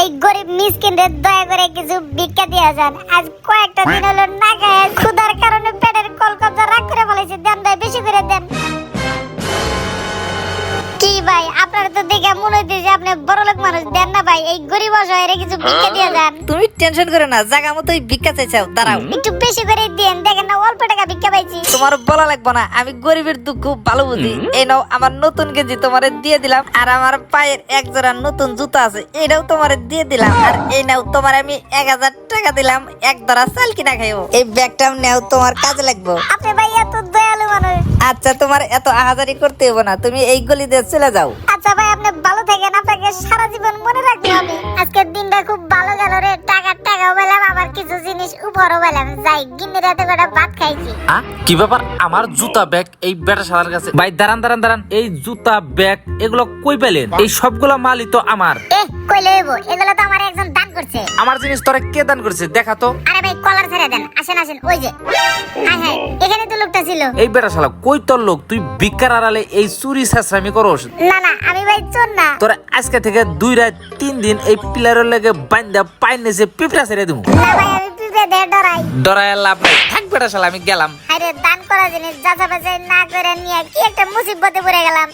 এই গরিব মিসকিনদের দয়া করে কিছু ভিক্ষা দিয়ে যান। আজ কয়েকটা দিন হলো না খায় ক্ষুধার কারণে পেটের কলকবজা রাগ করে ফেলেছে দেন ভাই বেশি করে দেন। কি ভাই আপনার তো দেখে মনে হইতেছে আপনি বড় লোক মানুষ দেন না ভাই এই গরিব অসহায়ের কিছু ভিক্ষা দিয়ে যান। তুমি টেনশন করে না জায়গা মতোই ভিক্ষা চাইছাও দাঁড়াও। একটু বেশি করে দেন দেখেন না অল্প টাকা ভিক্ষা পাইছি। তোমার বলা লাগবে না। আমি গরিবের দুঃখ খুব ভালো বুঝি এই নাও আমার নতুন গেঞ্জি তোমারে দিয়ে দিলাম। আর আমার পায়ের এক জোড়া নতুন জুতো আছে এটাও তোমারে দিয়ে দিলাম। আর এই নাও তোমার আমি এক হাজার টাকা দিলাম এক ধরা চাল কিনা খাইও এই ব্যাগটাও নেও তোমার কাজে লাগবে। আপনি ভাই এত দয়ালু মানুষ। আচ্ছা তোমার এত আহাজারি করতে হবে না তুমি এই গলি দিয়ে চলে যাও। আচ্ছা ভাই আপনি ভালো থাকেন আপনাকে সারা জীবন মনে রাখব আমি। আজকের দিনটা খুব ভালো গেল রে টাকা টাকা কিছু জিনিস উপরও পেলাম যাই গিন্নি রাতে কটা ভাত খাইছি। আ কি ব্যাপার? আমার জুতা ব্যাগ এই বেটা সাদার কাছে। ভাই দাঁড়ান দাঁড়ান দাঁড়ান। এই জুতা ব্যাগ এগুলো কই পেলেন? এই সবগুলো মালই তো আমার। এ কইলে হইব এগুলো তো আমার একজন দান করছে। আমার জিনিস তোরা কে দান করেছে? দেখা তো। আরে ভাই কলার ছেড়ে দেন আসেন আসেন ওই যে। হ্যাঁ হ্যাঁ এখানে তো লোকটা ছিল। এই বেটা শালা কই তোর লোক? তুই ভিক্ষার আড়ালে এই চুরি শেষরামি করস? না না আমি ভাই চোর না। তোরা আজকে থেকে দুই রাত তিন দিন এই পিলারের লেগে বান্ধা পাইন পিঁপড়া ছেড়ে দিব না ভাই আমি পিঁপড়ে দিয়ে ডরাই। ডরায় লাভ নাই। থাক বেটা শালা আমি গেলাম। আরে দান করা জিনিস না করে নিয়ে কি একটা মুসিবতে পড়ে গেলাম।